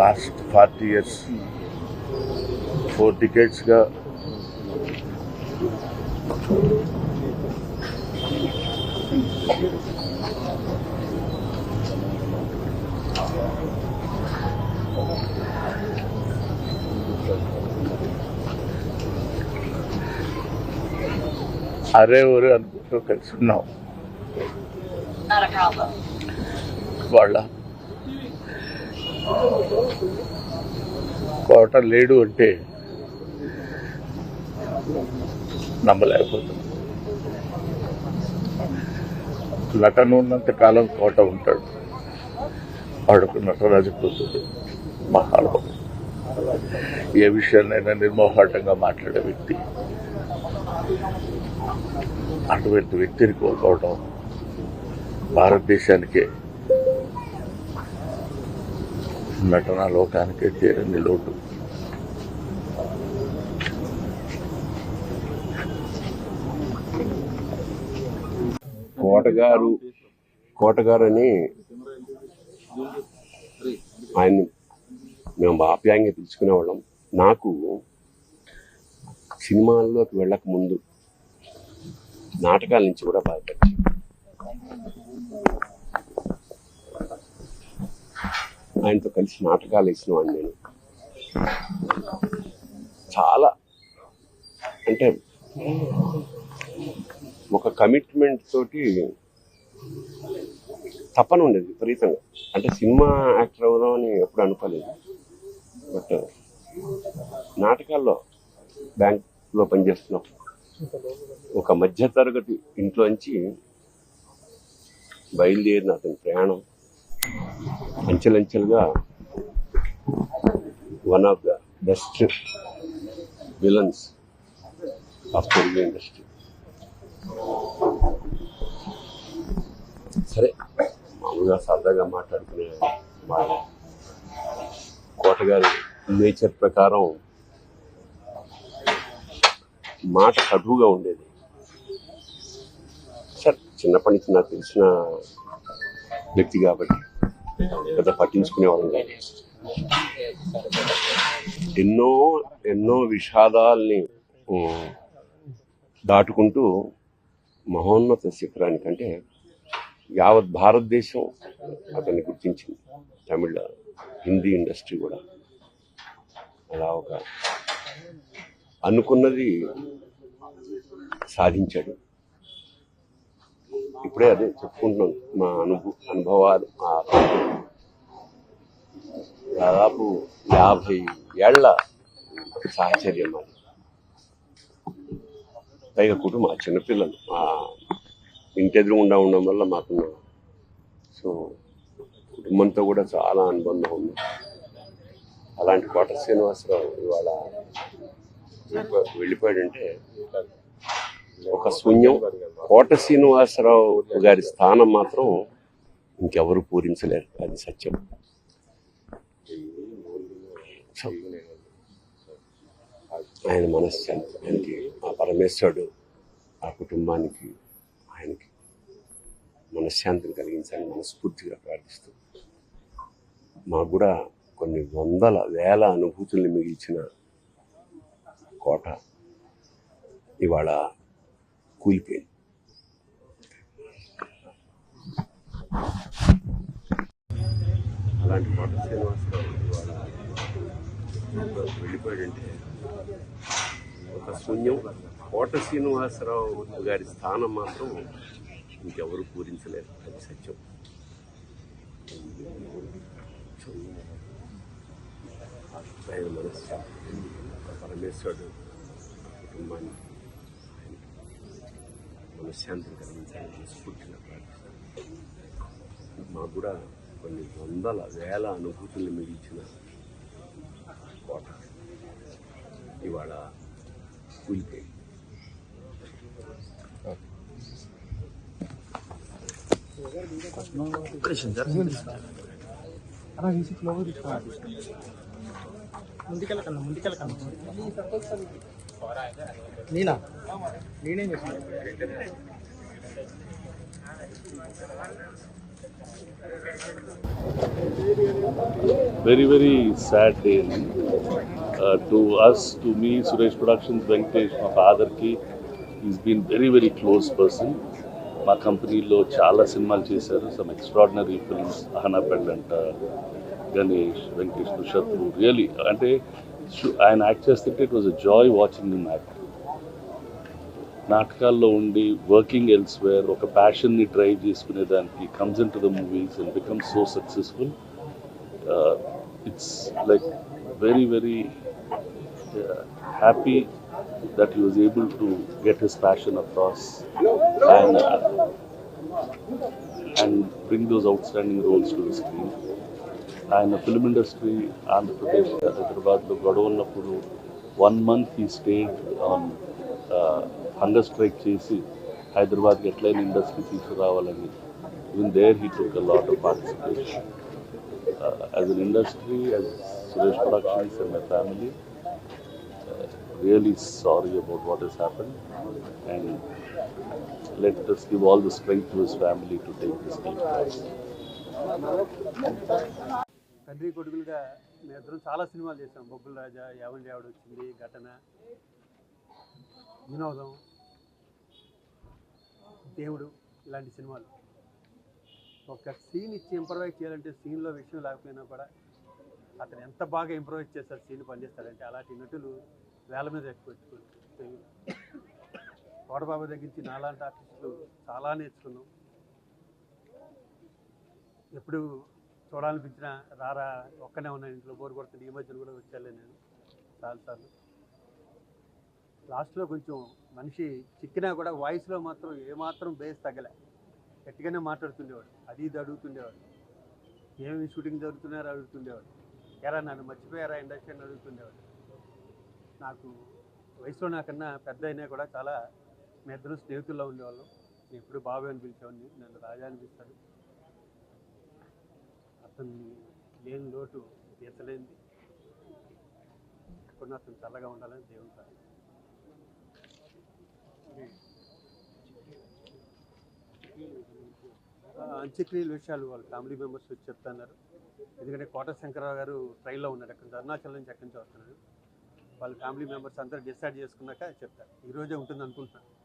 Last forty years four టికెట్స్గా అరే ఒరే అనుకుంటూ కలిసి ఉన్నాం. వాళ్ళ కోట లేడు అంటే నమ్మలేకపోతుంది నటన ఉన్నంత కాలం కోట ఉంటాడు. వాడుకు నటరాజు కూతురు మహానుభావుడు. ఏ విషయాన్నైనా నిర్మోహాటంగా మాట్లాడే వ్యక్తి. అటువంటి వ్యక్తిని కోల్పోవడం భారతదేశానికే నటన లోకానికి తీరని లోటు. కోటగారు కోటగారు అని ఆయన మేము ఆప్యాయంగా పిలుచుకునేవాళ్ళం. నాకు సినిమాల్లోకి వెళ్ళక ముందు నాటకాల నుంచి కూడా బాగా ఆయనతో కలిసి నాటకాలు వేసినవాడిని నేను. చాలా అంటే ఒక కమిట్మెంట్ తోటి తపన ఉండేది విపరీతంగా. అంటే సినిమా యాక్టర్ అవుదాం అని ఎప్పుడు అనుకోలేదు. బట్ నాటకాల్లో బ్యాంక్లో పనిచేస్తున్నప్పుడు ఒక మధ్యతరగతి ఇంట్లోంచి బయలుదేరిన అతని ప్రయాణం అంచెలంచెలుగా one of the best villains of Telugu industry సరే మామూలుగా సరదాగా మాట్లాడుకునే మా కోటగారి నేచర్ ప్రకారం మాట కటువుగా ఉండేది. సార్ చిన్నప్పటి నుంచి నాకు తెలిసిన వ్యక్తి కాబట్టి పెద్ద పట్టించుకునేవాళ్ళం కాదు. ఎన్నో ఎన్నో విషాదాల్ని దాటుకుంటూ మహోన్నత శిఖరానికంటే యావత్ భారతదేశం అతన్ని గుర్తించింది. తమిళ హిందీ ఇండస్ట్రీ కూడా. అలా ఒక అనుకున్నది సాధించాడు. ఇప్పుడే అదే చెప్పుకుంటున్నాం. మా అనుభవ అనుభవాలు ఆ దాదాపు యాభై ఏళ్ళ సాహచర్యం అది. పైగా కుటుంబం చిన్నపిల్లలు మా ఇంటి ఉండా ఉండడం వల్ల మాకున్న సో కుటుంబంతో కూడా చాలా అనుబంధం ఉంది. అలాంటి కోట శ్రీనివాసరావు ఇవాళ వెళ్ళిపోయాడంటే ఒక శూన్యం. కోట శ్రీనివాసరావు గారి స్థానం మాత్రం ఇంకెవరు పూరించలేరు. అది సత్యం. ఆయన మనశ్శాంతి ఆయనకి ఆ పరమేశ్వరుడు ఆ కుటుంబానికి ఆయనకి మనశ్శాంతిని కలిగించాలని మనస్ఫూర్తిగా ప్రార్థిస్తూ మాకు కూడా కొన్ని వందల వేల అనుభూతుల్ని మిగిల్చిన కోట ఇవాళ కూలిపోయింది. అలాంటి కోట శ్రీనివాసరావు వెళ్ళిపోయాడంటే ఒక శూన్యం. కోట శ్రీనివాసరావు గారి స్థానం మాత్రం ఇంకెవరు పూరించలేరు. అది సత్యం. ఆయన మనశ్శాంతి పరమేశ్వరుడు కుటుంబాన్ని మనశ్శాంతిని కలిగించాలని మనస్ఫూర్తిగా ప్రార్థిస్తాను మాకు కూడా కొన్ని వందల వేల అనుభూతులు మిగిల్చిన కోట. ఇవాళ కూలిపోయింది. ముందుకెళ్ళకన్నా ముందుకెళ్ళకన్నా. నేనా? నేనేం చేసిన very very sad day. Uh, to us to me suresh productions మా ఫాదర్కి is been very very close person మా కంపెనీలో చాలా సినిమాలు చేశారు. సమ్ ఎక్స్ట్రాడినరీ ఫిల్మ్స్ అహనా పెళ్ళంట గణేష్ వెంకటేష్ శత్రు రియలీ అంటే ఆయన యాక్ట్ చేస్తుంటే it was a joy watching him act నాటకాల్లో ఉండి వర్కింగ్ ఎల్స్ వేర్ ఒక ప్యాషన్ని ట్రై చేసుకునే దానికి comes in to the movies and become so successful it's like very very happy that you was able to get his passion across and and bring those outstanding roles to screen ఆయన film industry Andhra Pradesh హైదరాబాద్లో గొడవ ఉన్నప్పుడు one month he state on hunger strike చేసి హైదరాబాద్కి ఎట్లయినా industry తీసుకురావాలని even there he take lot of participation as an industry as Suresh productions and my family really sorry about what is happen and let us give all the strength to his family to take this తండ్రి కొడుకులుగా మేము చాలా సినిమాలు చేశాం. బొబ్బుల రాజా యావండి ఆవిడ వచ్చింది ఘటన వినోదం. దేవుడు ఇలాంటి సినిమాలు. ఒక సీన్ ఇచ్చి ఇంప్రవైజ్ చేయాలంటే సీన్లో విషయం లేకపోయినా కూడా అతను ఎంత బాగా ఇంప్రవైజ్ చేస్తారు సీన్ పనిచేస్తాడంటే అలాంటి నటులు వేల మీద ఎక్కువ కోడబాబు దగ్గర నుంచి నాలాంటి ఆర్టిస్టులు చాలా నేర్చుకున్నాం. ఎప్పుడు చూడాలనిపించినా రారా ఒక్కనే ఉన్నాను ఇంట్లో బోర్ కొడుతుంది ఈ మధ్యన కూడా వచ్చాలే నేను. చాలాసార్లు. లాస్ట్లో కొంచెం మనిషి చిక్కినా కూడా వాయిస్లో మాత్రం ఏమాత్రం బేస్ తగ్గలే. గట్టిగానే మాట్లాడుతుండేవాడు. అది ఇది అడుగుతుండేవాడు. ఏమి షూటింగ్ జరుగుతున్నారో అడుగుతుండేవాడు. ఎరా నన్ను మర్చిపోయారా ఇండస్ట్రీ అని అడుగుతుండేవాడు. నాకు వయసులో నాకన్నా పెద్ద అయినా కూడా చాలా మీ ఇద్దరు స్నేహితుల్లో ఉండేవాళ్ళం. నేను ఎప్పుడు బాబు అని పిలిచేవాడిని. నన్ను రాజా అనిపిస్తాడు అతన్ని లేని లోటు తీర్చలేనిది. కొన్ని అతను చల్లగా ఉండాలని దేవుని అంత్యక్రియల విషయాలు వాళ్ళ ఫ్యామిలీ మెంబర్స్ వచ్చి చెప్తున్నారు. ఎందుకంటే కోట శంకరరావు గారు ట్రైన్లో ఉన్నారు. అక్కడ నుంచి అరుణాచల్ నుంచి అక్కడి నుంచి వస్తున్నారు. వాళ్ళ ఫ్యామిలీ మెంబర్స్ అందరూ డిసైడ్ చేసుకున్నాక చెప్తారు. ఈరోజే ఉంటుంది అనుకుంటున్నాను.